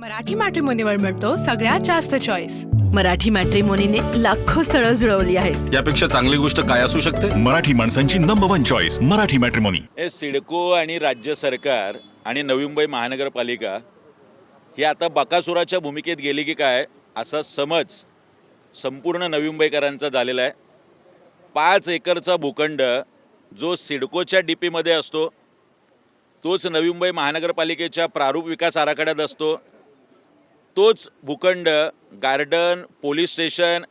मराठी मॅट्रिमोनीवर मिळतो सगळ्यात जास्त चॉईस मराठी मॅट्रिमोनीने लाखो स्थळं जुळवली आहेत. यापेक्षा चांगली गोष्ट काय असू शकते? मराठी माणसांची number one choice Marathi matrimony. हे सिडको आणि राज्य सरकार आणि नवी मुंबई महानगरपालिका ही आता बकासुराच्या भूमिकेत गेली की काय असा समज संपूर्ण नवी मुंबईकरांचा झालेला आहे. पाच एकरचा भूखंड जो सिडकोच्या डी पीमध्ये असतो तोच नवी मुंबई महानगरपालिकेच्या प्रारूप विकास आराखड्यात असतो. तोच भूखंड गार्डन पोलीस स्टेशन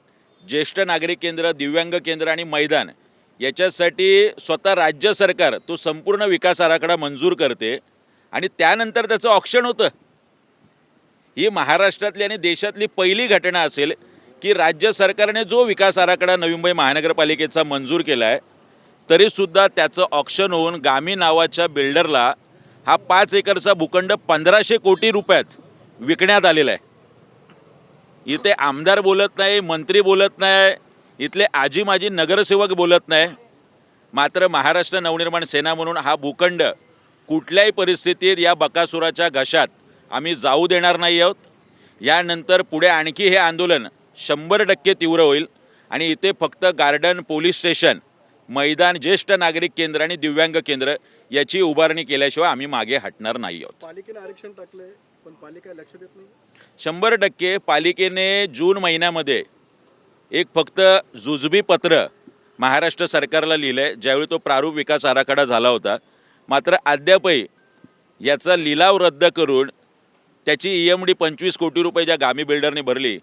ज्येष्ठ नागरिक केंद्र दिव्यांग केंद्र आणि मैदान याच्यासाठी स्वतः राज्य सरकार तो संपूर्ण विकास आराखडा मंजूर करते आणि त्यानंतर त्याचं ऑप्शन होतं. ही महाराष्ट्रातली आणि देशातली पहिली घटना असेल की राज्य सरकारने जो विकास आराखडा नवी मुंबई महानगरपालिकेचा मंजूर केला आहे तरीसुद्धा त्याचं ऑप्शन होऊन गामी नावाच्या बिल्डरला हा पाच एकरचा भूखंड पंधराशे कोटी रुपयात विकण्यात आलेला आहे. इथे आमदार बोलत नाही मंत्री बोलत नाही इथले आजी माजी नगरसेवक बोलत नाही. मात्र महाराष्ट्र नवनिर्माण सेना म्हणून हा भूखंड कुठल्याही परिस्थितीत या बकासुराच्या घशात आम्ही जाऊ देणार नाही आहोत. यानंतर पुढे आणखी हे आंदोलन शंभर टक्के तीव्र होईल आणि इथे फक्त गार्डन पोलीस स्टेशन मैदान ज्येष्ठ नागरिक केंद्र आणि दिव्यांग केंद्र याची उभारणी केल्याशिवाय आम्ही मागे हटणार नाही आहोत. पालिकेने आरक्षण टाकले पण पालिका लक्ष देत नाही? शंभर टक्के पालिकेने जून महिन्यामध्ये एक फक्त जुजबी पत्र महाराष्ट्र सरकारला लिहिलं आहे ज्यावेळी तो प्रारूप विकास आराखडा झाला होता. मात्र अद्यापही याचा लिलाव रद्द करून त्याची ई एम डी पंचवीस कोटी रुपये ज्या गामी बिल्डरने भरली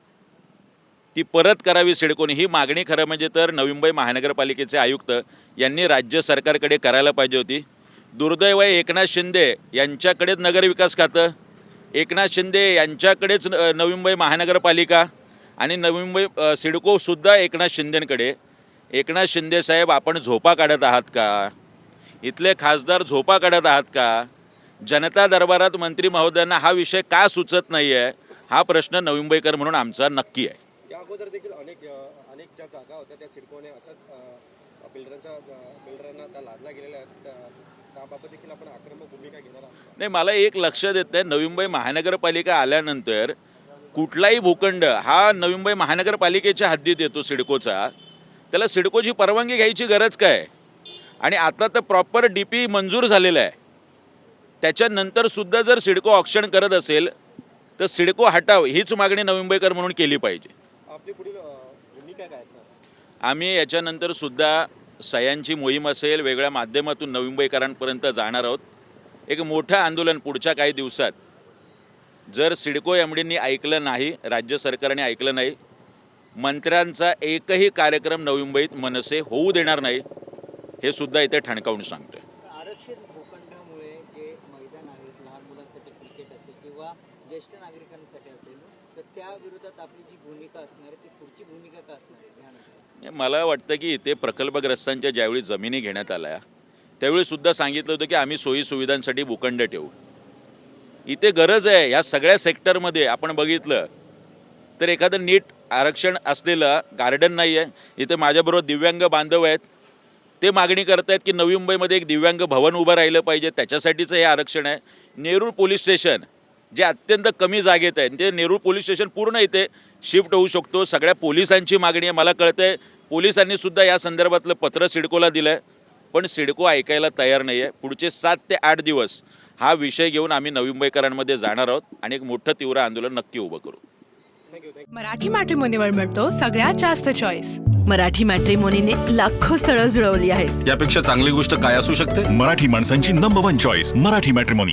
ती परत करावी सिडकोने. ही मागणी खरं म्हणजे तर नवी मुंबई महानगरपालिकेचे आयुक्त यांनी राज्य सरकारकडे करायला पाहिजे होती. दुर्दैव एकनाथ शिंदे यांच्याकडेच नगरविकास खातं. एकनाथ शिंदे यांच्याकडेच न- नवी मुंबई महानगरपालिका आणि नवी मुंबई सिडकोसुद्धा एकनाथ शिंदेंकडे. एकनाथ शिंदे साहेब आपण झोपा काढत आहात का? इथले खासदार झोपा काढत आहात का? जनता दरबारात मंत्री महोदयांना हा विषय का सुचत नाही आहे हा प्रश्न नवी मुंबईकर म्हणून आमचा नक्की आहे. या अगोदर देखील अनेक अनेक ज्या जागा होत्या त्या सिडकोने अशाच बिल्डरांच्या बिल्डरांना त्या लादल्या गेलेल्या आहेत. त्याबाबत देखील आपण आक्रमक नाही मला एक लक्ष देत आहे नवी मुंबई महानगरपालिका आल्यानंतर कुठलाही भूखंड हा नवी मुंबई महानगरपालिकेच्या हद्दीत येतो सिडकोचा. त्याला सिडकोची परवानगी घ्यायची गरज काय? आणि आता तर प्रॉपर डी पी मंजूर झालेला आहे. त्याच्यानंतर सुद्धा जर सिडको ऑप्शन करत असेल तर सिडको हटाव हीच मागणी नवी मुंबईकर म्हणून केली पाहिजे. आम्ही याच्यानंतर सुद्धा सह्यांची मोहीम असेल वेगळ्या माध्यमातून नवी मुंबईकरांपर्यंत जाणार आहोत. एक मोठं आंदोलन पुढच्या काही दिवसात. जर सिडको एम डींनी ऐकलं नाही राज्य सरकारने ऐकलं नाही मंत्र्यांचा एकही कार्यक्रम नवी मुंबईत मनसे होऊ देणार नाही हे सुद्धा इथे ठणकावून सांगतोय. आरक्षित भूखंडामुळे जे मैदान आहेत लहान मुलांसाठी क्रिकेट असेल किंवा ज्येष्ठ नागरिकांसाठी असेल तर त्या विरोधात आपली जी भूमिका असणार आहे ती पुढची भूमिका का असणार आहे? मला वाटतं की इथे प्रकल्पग्रस्तांच्या ज्यावेळी जमिनी घेण्यात आल्या त्यावेळी सुद्धा सांगितलं होतं की आम्ही सोयी सुविधांसाठी भूखंड ठेवू. इथे गरज आहे या सगळ्या सेक्टरमध्ये आपण बघितलं तर एखादं नीट आरक्षण असलेलं गार्डन नाही आहे इथे माझ्याबरोबर दिव्यांग बांधव आहेत. ते मागणी करत आहेत की नवी मुंबईमध्ये एक दिव्यांग भवन उभं राहिलं पाहिजे. त्याच्यासाठीचं हे आरक्षण आहे. नेरूळ पोलीस स्टेशन जे अत्यंत कमी जागेत आहे ते नेरूळ पोलीस स्टेशन पूर्ण इथे शिफ्ट होऊ शकतो. सगळ्या पोलिसांची मागणी आहे. मला कळतंय पोलिसांनी सुद्धा या संदर्भातलं पत्र सिडकोला दिलं आहे पण सिडको ऐकायला तयार नाही आहे पुढचे सात ते आठ दिवस हा विषय घेऊन आम्ही नवी मुंबईकरांमध्ये जाणार आहोत आणि एक मोठं तीव्र आंदोलन नक्की उभं करू. मराठी मॅट्रिमोनीवर मिळतो सगळ्यात जास्त चॉईस मराठी मॅट्रिमोनीने लाखो स्थळं जुळवली आहेत. यापेक्षा चांगली गोष्ट काय असू शकते? मराठी माणसांची number one choice Marathi matrimony